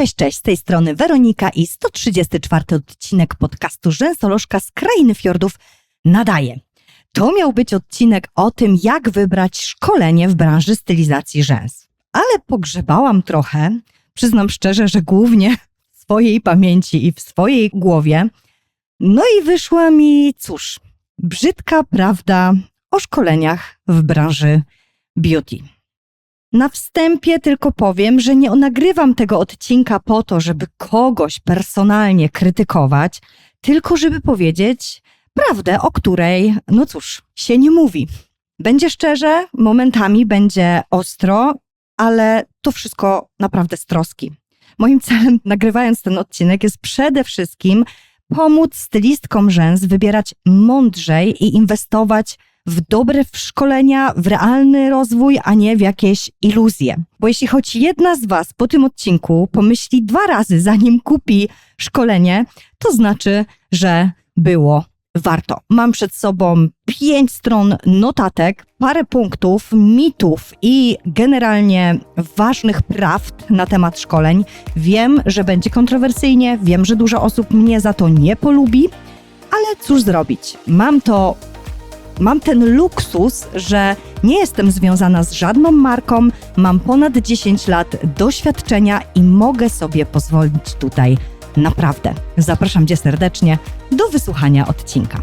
Cześć, cześć, z tej strony Weronika i 134 odcinek podcastu Rzęsolożka z Krainy Fiordów nadaje. To miał być odcinek o tym, jak wybrać szkolenie w branży stylizacji rzęs. Ale pogrzebałam trochę, przyznam szczerze, że głównie w swojej pamięci i w swojej głowie. No i wyszła mi, cóż, brzydka prawda o szkoleniach w branży beauty. Na wstępie tylko powiem, że nie nagrywam tego odcinka po to, żeby kogoś personalnie krytykować, tylko żeby powiedzieć prawdę, o której, no cóż, się nie mówi. Będzie szczerze, momentami będzie ostro, ale to wszystko naprawdę z troski. Moim celem, nagrywając ten odcinek, jest przede wszystkim pomóc stylistkom rzęs wybierać mądrzej i inwestować w dobre szkolenia, w realny rozwój, a nie w jakieś iluzje. Bo jeśli choć jedna z Was po tym odcinku pomyśli dwa razy, zanim kupi szkolenie, to znaczy, że było warto. Mam przed sobą pięć stron notatek, parę punktów, mitów i generalnie ważnych prawd na temat szkoleń. Wiem, że będzie kontrowersyjnie, wiem, że dużo osób mnie za to nie polubi, ale cóż zrobić? Mam to mam ten luksus, że nie jestem związana z żadną marką, mam ponad 10 lat doświadczenia i mogę sobie pozwolić tutaj naprawdę. Zapraszam Cię serdecznie do wysłuchania odcinka.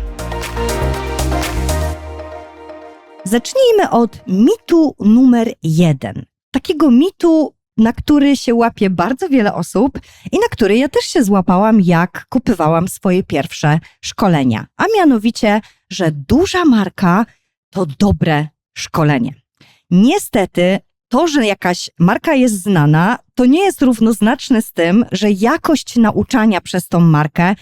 Zacznijmy od mitu numer jeden. Takiego mitu, na który się łapie bardzo wiele osób i na który ja też się złapałam, jak kupywałam swoje pierwsze szkolenia. A mianowicie, że duża marka to dobre szkolenie. Niestety, to, że jakaś marka jest znana, to nie jest równoznaczne z tym, że jakość nauczania przez tą markę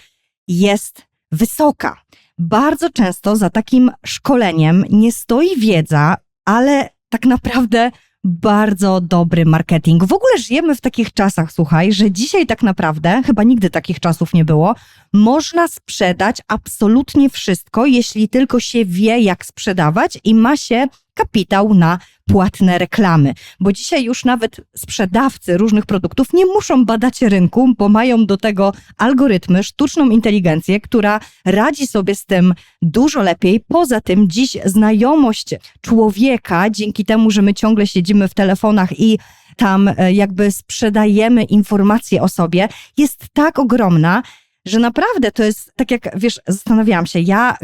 jest wysoka. Bardzo często za takim szkoleniem nie stoi wiedza, ale tak naprawdę bardzo dobry marketing. W ogóle żyjemy w takich czasach, słuchaj, że dzisiaj tak naprawdę, chyba nigdy takich czasów nie było, można sprzedać absolutnie wszystko, jeśli tylko się wie, jak sprzedawać i ma się kapitał na płatne reklamy. Bo dzisiaj już nawet sprzedawcy różnych produktów nie muszą badać rynku, bo mają do tego algorytmy, sztuczną inteligencję, która radzi sobie z tym dużo lepiej. Poza tym dziś znajomość człowieka, dzięki temu, że my ciągle siedzimy w telefonach i tam e, jakby sprzedajemy informacje o sobie, jest tak ogromna, że naprawdę to jest, tak jak wiesz, zastanawiałam się, ja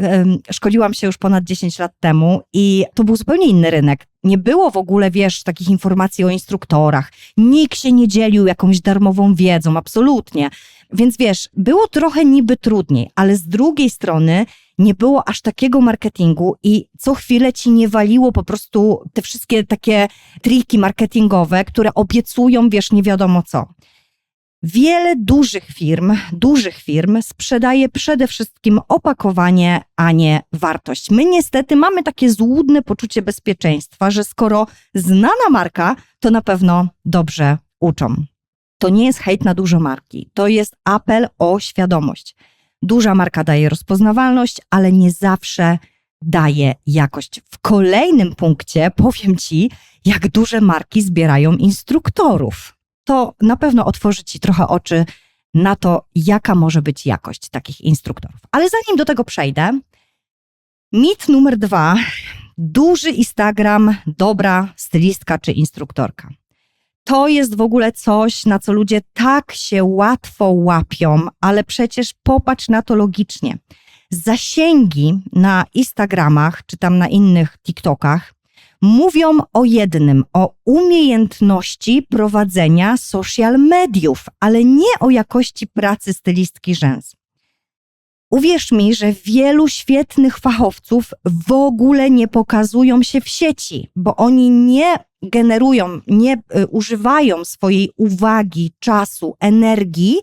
szkoliłam się już ponad 10 lat temu i to był zupełnie inny rynek. Nie było w ogóle, wiesz, takich informacji o instruktorach. Nikt się nie dzielił jakąś darmową wiedzą, absolutnie. Więc wiesz, było trochę niby trudniej, ale z drugiej strony nie było aż takiego marketingu i co chwilę ci nie waliło po prostu te wszystkie takie triki marketingowe, które obiecują, wiesz, nie wiadomo co. Wiele dużych firm, dużych firm sprzedaje przede wszystkim opakowanie, a nie wartość. My niestety mamy takie złudne poczucie bezpieczeństwa, że skoro znana marka, to na pewno dobrze uczą. To nie jest hejt na duże marki, to jest apel o świadomość. Duża marka daje rozpoznawalność, ale nie zawsze daje jakość. W kolejnym punkcie powiem Ci, jak duże marki zbierają instruktorów to na pewno otworzy Ci trochę oczy na to, jaka może być jakość takich instruktorów. Ale zanim do tego przejdę, mit numer dwa. Duży Instagram, dobra stylistka czy instruktorka. To jest w ogóle coś, na co ludzie tak się łatwo łapią, ale przecież popatrz na to logicznie. Zasięgi na Instagramach czy tam na innych TikTokach mówią o jednym, o umiejętności prowadzenia social mediów, ale nie o jakości pracy stylistki rzęs. Uwierz mi, że wielu świetnych fachowców w ogóle nie pokazują się w sieci, bo oni nie generują, nie y, używają swojej uwagi, czasu, energii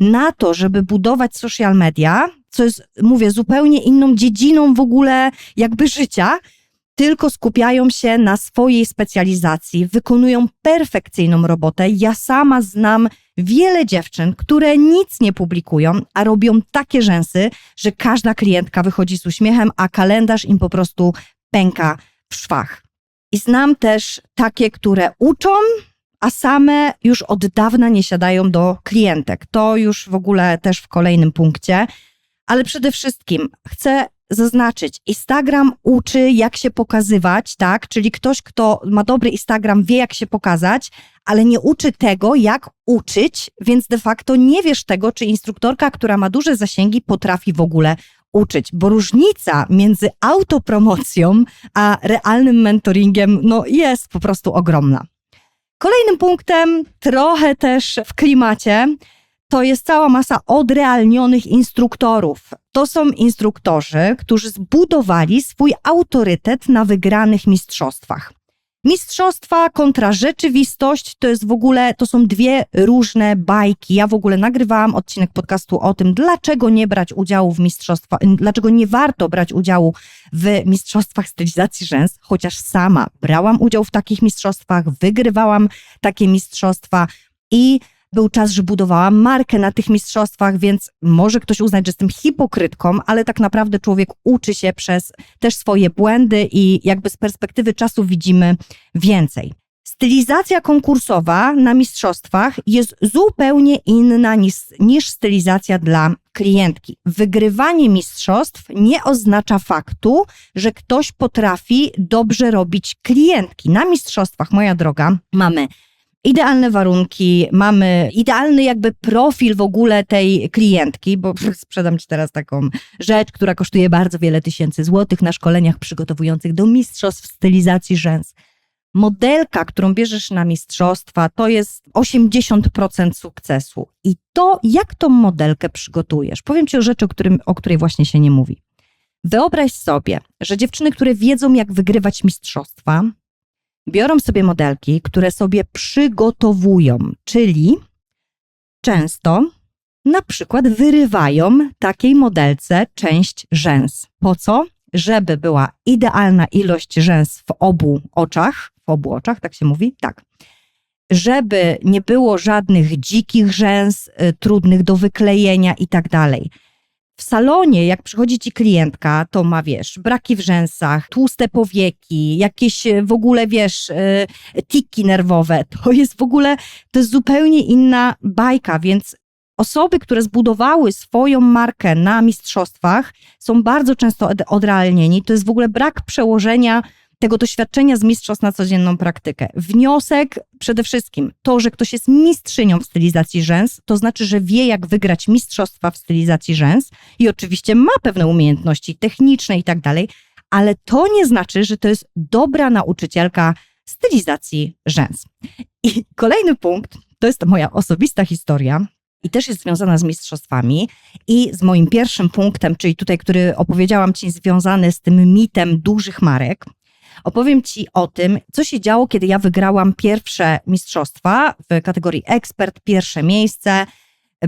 na to, żeby budować social media, co jest, mówię, zupełnie inną dziedziną w ogóle jakby życia, tylko skupiają się na swojej specjalizacji, wykonują perfekcyjną robotę. Ja sama znam wiele dziewczyn, które nic nie publikują, a robią takie rzęsy, że każda klientka wychodzi z uśmiechem, a kalendarz im po prostu pęka w szwach. I znam też takie, które uczą, a same już od dawna nie siadają do klientek. To już w ogóle też w kolejnym punkcie. Ale przede wszystkim chcę zaznaczyć, Instagram uczy, jak się pokazywać, tak? Czyli ktoś, kto ma dobry Instagram, wie, jak się pokazać, ale nie uczy tego, jak uczyć, więc de facto nie wiesz tego, czy instruktorka, która ma duże zasięgi, potrafi w ogóle uczyć, bo różnica między autopromocją a realnym mentoringiem no, jest po prostu ogromna. Kolejnym punktem, trochę też w klimacie, to jest cała masa odrealnionych instruktorów. To są instruktorzy, którzy zbudowali swój autorytet na wygranych mistrzostwach. Mistrzostwa kontra rzeczywistość to jest w ogóle, to są dwie różne bajki. Ja w ogóle nagrywałam odcinek podcastu o tym, dlaczego nie brać udziału w mistrzostwach, dlaczego nie warto brać udziału w mistrzostwach stylizacji rzęs, chociaż sama brałam udział w takich mistrzostwach, wygrywałam takie mistrzostwa i był czas, że budowałam markę na tych mistrzostwach, więc może ktoś uznać, że jestem hipokrytką, ale tak naprawdę człowiek uczy się przez też swoje błędy i jakby z perspektywy czasu widzimy więcej. Stylizacja konkursowa na mistrzostwach jest zupełnie inna niż, niż stylizacja dla klientki. Wygrywanie mistrzostw nie oznacza faktu, że ktoś potrafi dobrze robić klientki. Na mistrzostwach, moja droga, mamy idealne warunki, mamy idealny jakby profil w ogóle tej klientki, bo sprzedam Ci teraz taką rzecz, która kosztuje bardzo wiele tysięcy złotych na szkoleniach przygotowujących do mistrzostw stylizacji rzęs. Modelka, którą bierzesz na mistrzostwa, to jest 80% sukcesu. I to, jak tą modelkę przygotujesz? Powiem Ci o rzeczy, o, którym, o której właśnie się nie mówi. Wyobraź sobie, że dziewczyny, które wiedzą, jak wygrywać mistrzostwa, biorą sobie modelki, które sobie przygotowują, czyli często na przykład wyrywają takiej modelce część rzęs. Po co? Żeby była idealna ilość rzęs w obu oczach, w obu oczach, tak się mówi? Tak. Żeby nie było żadnych dzikich rzęs, y, trudnych do wyklejenia i tak dalej w salonie, jak przychodzi ci klientka, to ma, wiesz, braki w rzęsach, tłuste powieki, jakieś e, w ogóle, wiesz, e, tiki nerwowe. To jest w ogóle, to jest zupełnie inna bajka, więc osoby, które zbudowały swoją markę na mistrzostwach, są bardzo często odrealnieni. To jest w ogóle brak przełożenia tego doświadczenia z mistrzostw na codzienną praktykę. Wniosek przede wszystkim to, że ktoś jest mistrzynią w stylizacji rzęs, to znaczy, że wie, jak wygrać mistrzostwa w stylizacji rzęs i oczywiście ma pewne umiejętności techniczne i tak dalej, ale to nie znaczy, że to jest dobra nauczycielka stylizacji rzęs. I kolejny punkt to jest moja osobista historia. I też jest związana z mistrzostwami i z moim pierwszym punktem, czyli tutaj, który opowiedziałam Ci, związany z tym mitem dużych marek. Opowiem Ci o tym, co się działo, kiedy ja wygrałam pierwsze mistrzostwa w kategorii ekspert, pierwsze miejsce.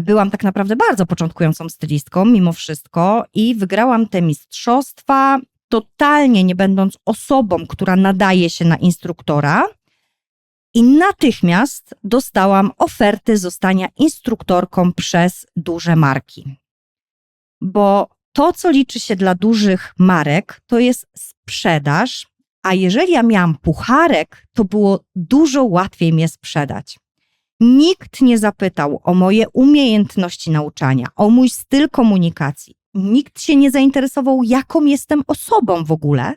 Byłam tak naprawdę bardzo początkującą stylistką, mimo wszystko, i wygrałam te mistrzostwa, totalnie nie będąc osobą, która nadaje się na instruktora. I natychmiast dostałam ofertę zostania instruktorką przez duże marki. Bo to, co liczy się dla dużych marek, to jest sprzedaż a jeżeli ja miałam pucharek, to było dużo łatwiej mnie sprzedać. Nikt nie zapytał o moje umiejętności nauczania, o mój styl komunikacji. Nikt się nie zainteresował, jaką jestem osobą w ogóle,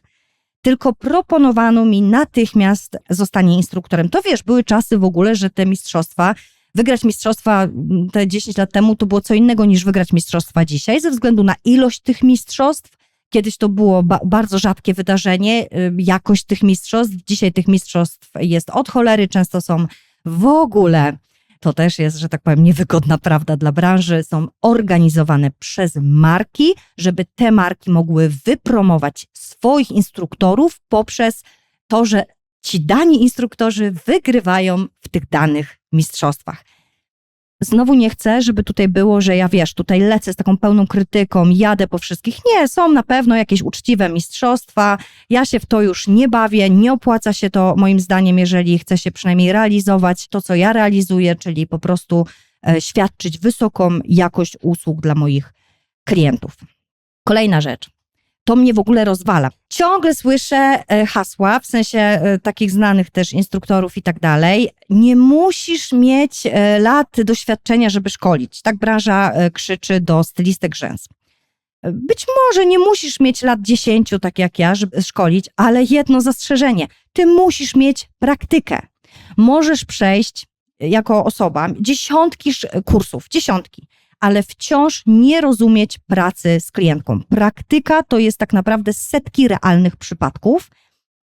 tylko proponowano mi natychmiast zostanie instruktorem. To wiesz, były czasy w ogóle, że te mistrzostwa, wygrać mistrzostwa te 10 lat temu to było co innego niż wygrać mistrzostwa dzisiaj, ze względu na ilość tych mistrzostw, Kiedyś to było ba bardzo rzadkie wydarzenie, y, jakość tych mistrzostw. Dzisiaj tych mistrzostw jest od cholery, często są w ogóle, to też jest, że tak powiem, niewygodna prawda dla branży, są organizowane przez marki, żeby te marki mogły wypromować swoich instruktorów poprzez to, że ci dani instruktorzy wygrywają w tych danych mistrzostwach. Znowu nie chcę, żeby tutaj było, że ja wiesz, tutaj lecę z taką pełną krytyką, jadę po wszystkich. Nie, są na pewno jakieś uczciwe mistrzostwa. Ja się w to już nie bawię, nie opłaca się to moim zdaniem, jeżeli chce się przynajmniej realizować to, co ja realizuję, czyli po prostu e, świadczyć wysoką jakość usług dla moich klientów. Kolejna rzecz. To mnie w ogóle rozwala. Ciągle słyszę e, hasła, w sensie e, takich znanych też instruktorów i tak dalej. Nie musisz mieć e, lat doświadczenia, żeby szkolić. Tak branża krzyczy do stylistek rzęs. Być może nie musisz mieć lat 10, tak jak ja, żeby szkolić, ale jedno zastrzeżenie. Ty musisz mieć praktykę. Możesz przejść jako osoba dziesiątki kursów, dziesiątki ale wciąż nie rozumieć pracy z klientką. Praktyka to jest tak naprawdę setki realnych przypadków.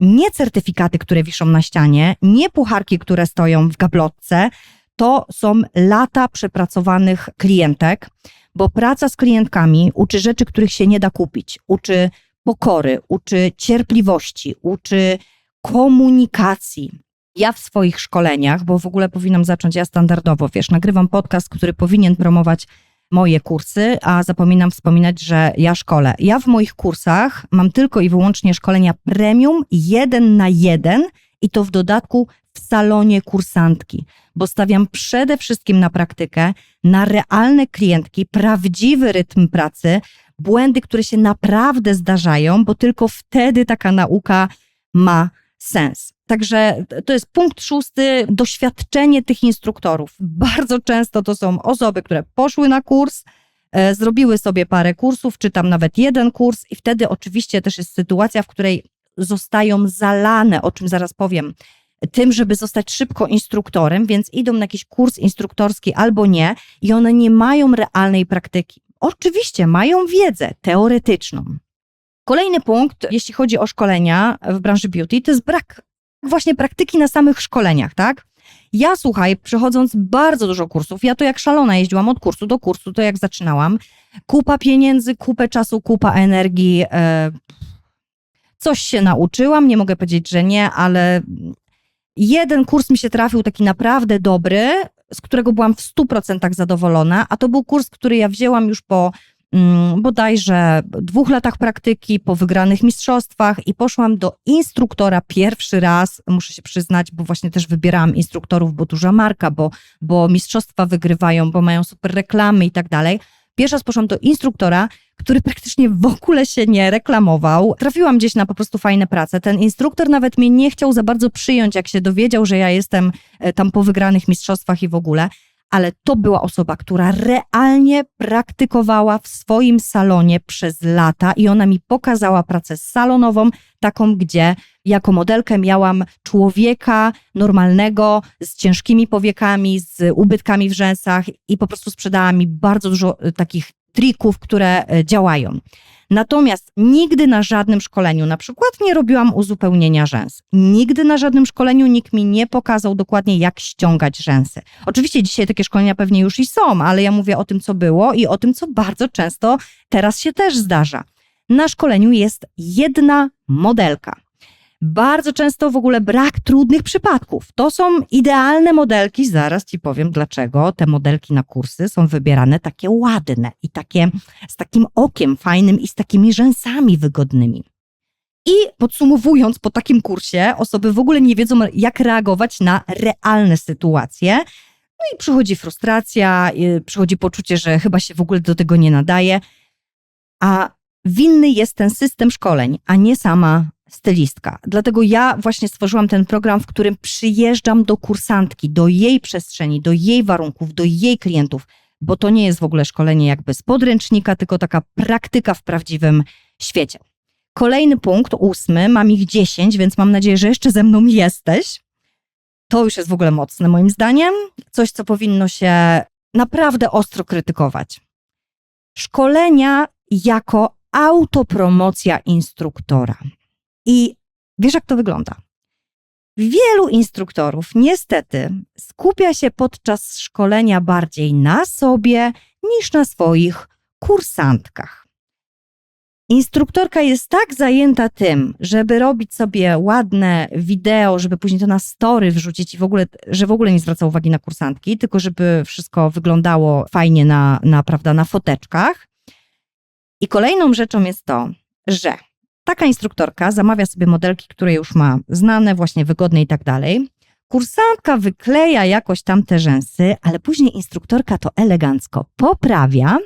Nie certyfikaty, które wiszą na ścianie, nie pucharki, które stoją w gablotce. To są lata przepracowanych klientek, bo praca z klientkami uczy rzeczy, których się nie da kupić. Uczy pokory, uczy cierpliwości, uczy komunikacji. Ja w swoich szkoleniach, bo w ogóle powinnam zacząć ja standardowo, wiesz, nagrywam podcast, który powinien promować moje kursy, a zapominam wspominać, że ja szkolę. Ja w moich kursach mam tylko i wyłącznie szkolenia premium, jeden na jeden i to w dodatku w salonie kursantki, bo stawiam przede wszystkim na praktykę, na realne klientki, prawdziwy rytm pracy, błędy, które się naprawdę zdarzają, bo tylko wtedy taka nauka ma sens. Także to jest punkt szósty, doświadczenie tych instruktorów. Bardzo często to są osoby, które poszły na kurs, e, zrobiły sobie parę kursów, czy tam nawet jeden kurs, i wtedy oczywiście też jest sytuacja, w której zostają zalane, o czym zaraz powiem, tym, żeby zostać szybko instruktorem, więc idą na jakiś kurs instruktorski albo nie, i one nie mają realnej praktyki. Oczywiście mają wiedzę teoretyczną. Kolejny punkt, jeśli chodzi o szkolenia w branży beauty, to jest brak właśnie praktyki na samych szkoleniach, tak? Ja słuchaj, przechodząc bardzo dużo kursów, ja to jak szalona jeździłam od kursu do kursu, to jak zaczynałam, kupa pieniędzy, kupę czasu, kupa energii. E, coś się nauczyłam, nie mogę powiedzieć, że nie, ale jeden kurs mi się trafił taki naprawdę dobry, z którego byłam w 100% zadowolona, a to był kurs, który ja wzięłam już po bodajże dwóch latach praktyki, po wygranych mistrzostwach i poszłam do instruktora pierwszy raz, muszę się przyznać, bo właśnie też wybierałam instruktorów, bo duża marka, bo, bo mistrzostwa wygrywają, bo mają super reklamy i tak dalej. Pierwszy raz poszłam do instruktora, który praktycznie w ogóle się nie reklamował. Trafiłam gdzieś na po prostu fajne prace. Ten instruktor nawet mnie nie chciał za bardzo przyjąć, jak się dowiedział, że ja jestem e, tam po wygranych mistrzostwach i w ogóle ale to była osoba, która realnie praktykowała w swoim salonie przez lata i ona mi pokazała pracę salonową, taką, gdzie jako modelkę miałam człowieka normalnego, z ciężkimi powiekami, z ubytkami w rzęsach i po prostu sprzedała mi bardzo dużo e, takich trików, które e, działają. Natomiast nigdy na żadnym szkoleniu, na przykład nie robiłam uzupełnienia rzęs. Nigdy na żadnym szkoleniu nikt mi nie pokazał dokładnie, jak ściągać rzęsy. Oczywiście dzisiaj takie szkolenia pewnie już i są, ale ja mówię o tym, co było i o tym, co bardzo często teraz się też zdarza. Na szkoleniu jest jedna modelka. Bardzo często w ogóle brak trudnych przypadków. To są idealne modelki, zaraz ci powiem dlaczego. Te modelki na kursy są wybierane takie ładne i takie z takim okiem fajnym i z takimi rzęsami wygodnymi. I podsumowując, po takim kursie osoby w ogóle nie wiedzą, jak reagować na realne sytuacje. No i przychodzi frustracja, przychodzi poczucie, że chyba się w ogóle do tego nie nadaje. A winny jest ten system szkoleń, a nie sama stylistka. Dlatego ja właśnie stworzyłam ten program, w którym przyjeżdżam do kursantki, do jej przestrzeni, do jej warunków, do jej klientów, bo to nie jest w ogóle szkolenie jakby z podręcznika, tylko taka praktyka w prawdziwym świecie. Kolejny punkt, ósmy, mam ich dziesięć, więc mam nadzieję, że jeszcze ze mną jesteś. To już jest w ogóle mocne moim zdaniem. Coś, co powinno się naprawdę ostro krytykować. Szkolenia jako autopromocja instruktora. I wiesz, jak to wygląda? Wielu instruktorów niestety skupia się podczas szkolenia bardziej na sobie niż na swoich kursantkach. Instruktorka jest tak zajęta tym, żeby robić sobie ładne wideo, żeby później to na story wrzucić i w ogóle, że w ogóle nie zwraca uwagi na kursantki, tylko żeby wszystko wyglądało fajnie na, na, prawda, na foteczkach. I kolejną rzeczą jest to, że Taka instruktorka zamawia sobie modelki, które już ma znane, właśnie wygodne i tak dalej. Kursantka wykleja jakoś tam te rzęsy, ale później instruktorka to elegancko poprawia,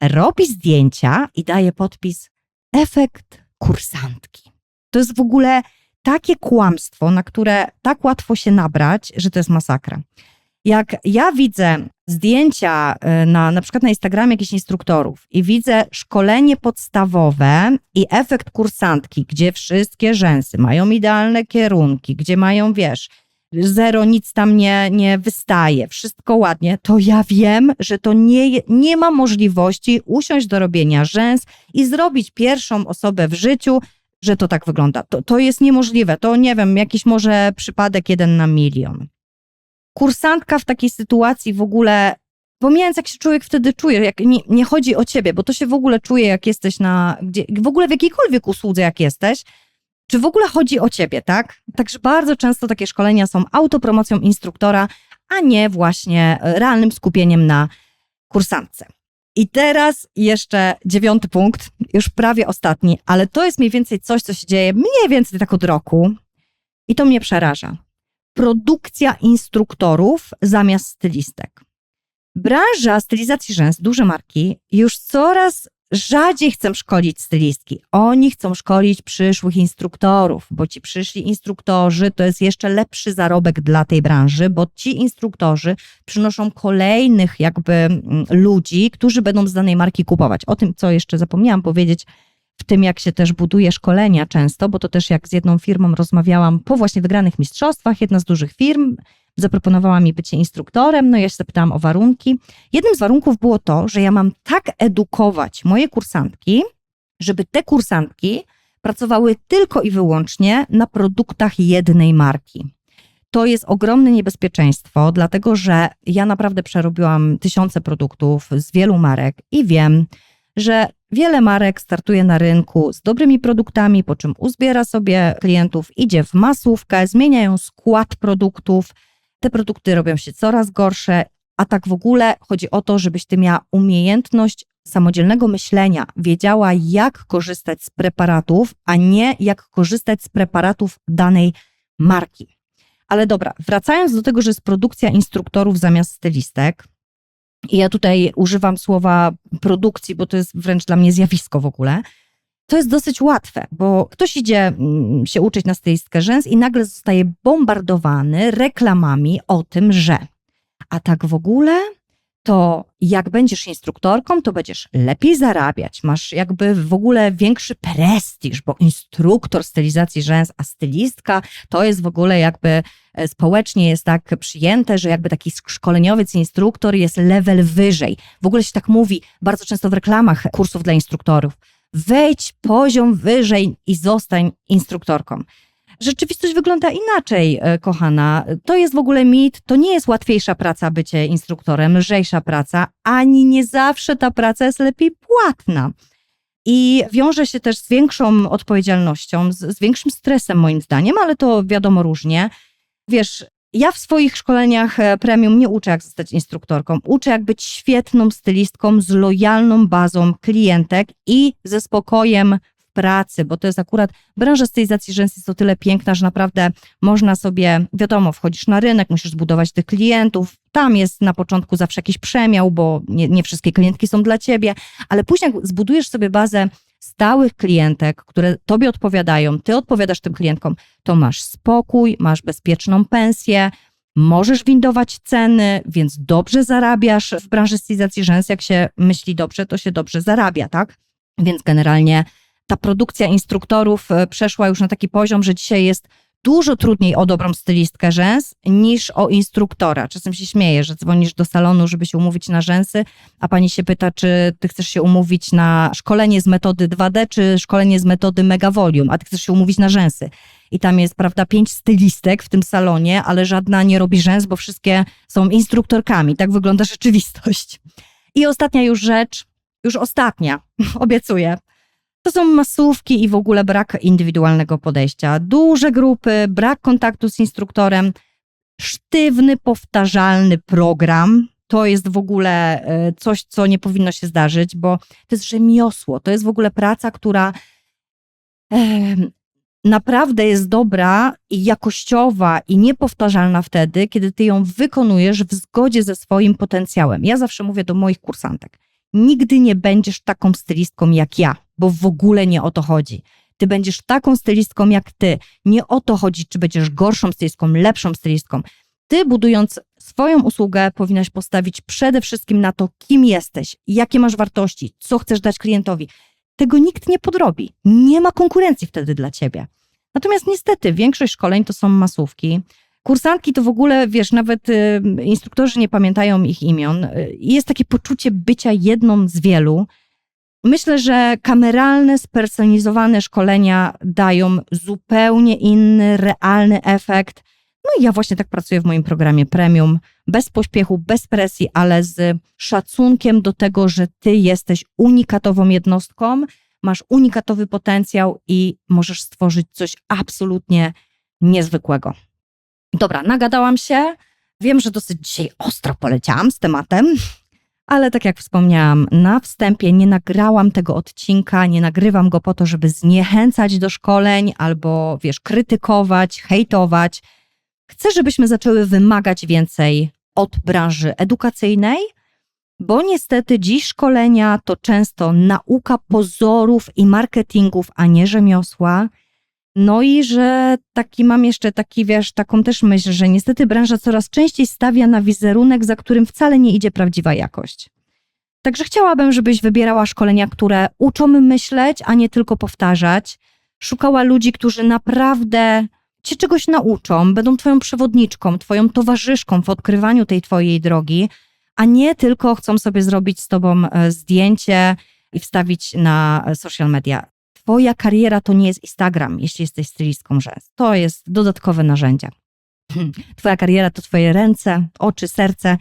robi zdjęcia i daje podpis efekt kursantki. To jest w ogóle takie kłamstwo, na które tak łatwo się nabrać, że to jest masakra. Jak ja widzę zdjęcia y, na, na przykład na Instagramie jakichś instruktorów i widzę szkolenie podstawowe i efekt kursantki, gdzie wszystkie rzęsy mają idealne kierunki, gdzie mają, wiesz, zero, nic tam nie, nie wystaje, wszystko ładnie, to ja wiem, że to nie, nie ma możliwości usiąść do robienia rzęs i zrobić pierwszą osobę w życiu, że to tak wygląda. To, to jest niemożliwe. To nie wiem, jakiś może przypadek jeden na milion. Kursantka w takiej sytuacji w ogóle, pomijając jak się człowiek wtedy czuje, jak nie, nie chodzi o ciebie, bo to się w ogóle czuje, jak jesteś na, gdzie, w ogóle w jakiejkolwiek usłudze, jak jesteś, czy w ogóle chodzi o ciebie, tak? Także bardzo często takie szkolenia są autopromocją instruktora, a nie właśnie realnym skupieniem na kursantce. I teraz jeszcze dziewiąty punkt, już prawie ostatni, ale to jest mniej więcej coś, co się dzieje mniej więcej tak od roku i to mnie przeraża. Produkcja instruktorów zamiast stylistek. Branża stylizacji rzęs, duże marki, już coraz rzadziej chcą szkolić stylistki. Oni chcą szkolić przyszłych instruktorów, bo ci przyszli instruktorzy to jest jeszcze lepszy zarobek dla tej branży, bo ci instruktorzy przynoszą kolejnych jakby mm, ludzi, którzy będą z danej marki kupować. O tym, co jeszcze zapomniałam powiedzieć, w tym, jak się też buduje szkolenia często, bo to też jak z jedną firmą rozmawiałam po właśnie wygranych mistrzostwach, jedna z dużych firm zaproponowała mi bycie instruktorem, no ja się zapytałam o warunki. Jednym z warunków było to, że ja mam tak edukować moje kursantki, żeby te kursantki pracowały tylko i wyłącznie na produktach jednej marki. To jest ogromne niebezpieczeństwo, dlatego że ja naprawdę przerobiłam tysiące produktów z wielu marek i wiem, że wiele marek startuje na rynku z dobrymi produktami, po czym uzbiera sobie klientów, idzie w masówkę, zmieniają skład produktów, te produkty robią się coraz gorsze, a tak w ogóle chodzi o to, żebyś ty miała umiejętność samodzielnego myślenia, wiedziała jak korzystać z preparatów, a nie jak korzystać z preparatów danej marki. Ale dobra, wracając do tego, że jest produkcja instruktorów zamiast stylistek, i ja tutaj używam słowa produkcji, bo to jest wręcz dla mnie zjawisko w ogóle. To jest dosyć łatwe, bo ktoś idzie mm, się uczyć na stylistkę rzęs i nagle zostaje bombardowany reklamami o tym, że a tak w ogóle to jak będziesz instruktorką, to będziesz lepiej zarabiać, masz jakby w ogóle większy prestiż, bo instruktor stylizacji rzęs, a stylistka to jest w ogóle jakby e, społecznie jest tak przyjęte, że jakby taki szkoleniowiec, instruktor jest level wyżej. W ogóle się tak mówi bardzo często w reklamach kursów dla instruktorów. Wejdź poziom wyżej i zostań instruktorką. Rzeczywistość wygląda inaczej, e, kochana. To jest w ogóle mit, to nie jest łatwiejsza praca bycie instruktorem, lżejsza praca, ani nie zawsze ta praca jest lepiej płatna. I wiąże się też z większą odpowiedzialnością, z, z większym stresem, moim zdaniem, ale to wiadomo różnie. Wiesz, ja w swoich szkoleniach e, premium nie uczę, jak zostać instruktorką. Uczę, jak być świetną stylistką z lojalną bazą klientek i ze spokojem pracy, bo to jest akurat branża stylizacji rzęs jest o tyle piękna, że naprawdę można sobie, wiadomo, wchodzisz na rynek, musisz zbudować tych klientów, tam jest na początku zawsze jakiś przemiał, bo nie, nie wszystkie klientki są dla ciebie, ale później jak zbudujesz sobie bazę stałych klientek, które tobie odpowiadają, ty odpowiadasz tym klientkom, to masz spokój, masz bezpieczną pensję, możesz windować ceny, więc dobrze zarabiasz w branży stylizacji rzęs. Jak się myśli dobrze, to się dobrze zarabia, tak? Więc generalnie ta produkcja instruktorów e, przeszła już na taki poziom, że dzisiaj jest dużo trudniej o dobrą stylistkę rzęs niż o instruktora. Czasem się śmieję, że dzwonisz do salonu, żeby się umówić na rzęsy, a pani się pyta, czy ty chcesz się umówić na szkolenie z metody 2D, czy szkolenie z metody Megavolium, a ty chcesz się umówić na rzęsy. I tam jest, prawda, pięć stylistek w tym salonie, ale żadna nie robi rzęs, bo wszystkie są instruktorkami. Tak wygląda rzeczywistość. I ostatnia już rzecz, już ostatnia, obiecuję. To są masówki i w ogóle brak indywidualnego podejścia. Duże grupy, brak kontaktu z instruktorem, sztywny, powtarzalny program. To jest w ogóle e, coś, co nie powinno się zdarzyć, bo to jest rzemiosło. To jest w ogóle praca, która naprawdę jest dobra i jakościowa i niepowtarzalna wtedy, kiedy ty ją wykonujesz w zgodzie ze swoim potencjałem. Ja zawsze mówię do moich kursantek: nigdy nie będziesz taką stylistką jak ja bo w ogóle nie o to chodzi. Ty będziesz taką stylistką jak ty. Nie o to chodzi, czy będziesz gorszą stylistką, lepszą stylistką. Ty budując swoją usługę powinnaś postawić przede wszystkim na to, kim jesteś, jakie masz wartości, co chcesz dać klientowi. Tego nikt nie podrobi. Nie ma konkurencji wtedy dla ciebie. Natomiast niestety większość szkoleń to są masówki. Kursantki to w ogóle, wiesz, nawet y, instruktorzy nie pamiętają ich imion. Y, Jest takie poczucie bycia jedną z wielu. Myślę, że kameralne, spersonalizowane szkolenia dają zupełnie inny, realny efekt. No i ja właśnie tak pracuję w moim programie premium, bez pośpiechu, bez presji, ale z szacunkiem do tego, że ty jesteś unikatową jednostką, masz unikatowy potencjał i możesz stworzyć coś absolutnie niezwykłego. Dobra, nagadałam się. Wiem, że dosyć dzisiaj ostro poleciałam z tematem, ale tak jak wspomniałam na wstępie, nie nagrałam tego odcinka, nie nagrywam go po to, żeby zniechęcać do szkoleń albo, wiesz, krytykować, hejtować. Chcę, żebyśmy zaczęły wymagać więcej od branży edukacyjnej, bo niestety dziś szkolenia to często nauka pozorów i marketingów, a nie rzemiosła. No i że taki mam jeszcze taki, wiesz, taką też myśl, że niestety branża coraz częściej stawia na wizerunek, za którym wcale nie idzie prawdziwa jakość. Także chciałabym, żebyś wybierała szkolenia, które uczą myśleć, a nie tylko powtarzać. Szukała ludzi, którzy naprawdę cię czegoś nauczą, będą twoją przewodniczką, twoją towarzyszką w odkrywaniu tej twojej drogi, a nie tylko chcą sobie zrobić z tobą e, zdjęcie i wstawić na e, social media. Twoja kariera to nie jest Instagram, jeśli jesteś stylistką rzęs. To jest dodatkowe narzędzie. Twoja kariera to twoje ręce, oczy, serce,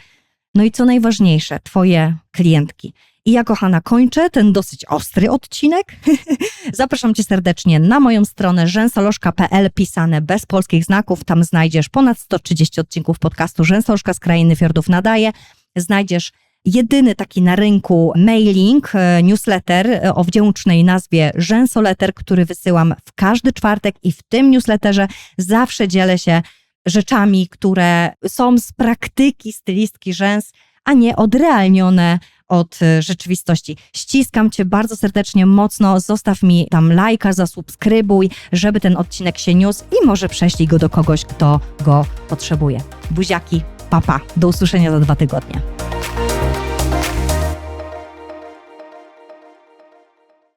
no i co najważniejsze, twoje klientki. I ja, kochana, kończę ten dosyć ostry odcinek. Zapraszam cię serdecznie na moją stronę rzęsolożka.pl pisane bez polskich znaków. Tam znajdziesz ponad 130 odcinków podcastu Rzęsolożka z Krainy Fiordów Nadaje. Znajdziesz jedyny taki na rynku mailing, e, newsletter e, o wdzięcznej nazwie Rzęsoletter, który wysyłam w każdy czwartek i w tym newsletterze zawsze dzielę się rzeczami, które są z praktyki stylistki rzęs, a nie odrealnione od e, rzeczywistości. Ściskam Cię bardzo serdecznie, mocno. Zostaw mi tam lajka, zasubskrybuj, żeby ten odcinek się niósł i może prześlij go do kogoś, kto go potrzebuje. Buziaki, papa. Do usłyszenia za dwa tygodnie.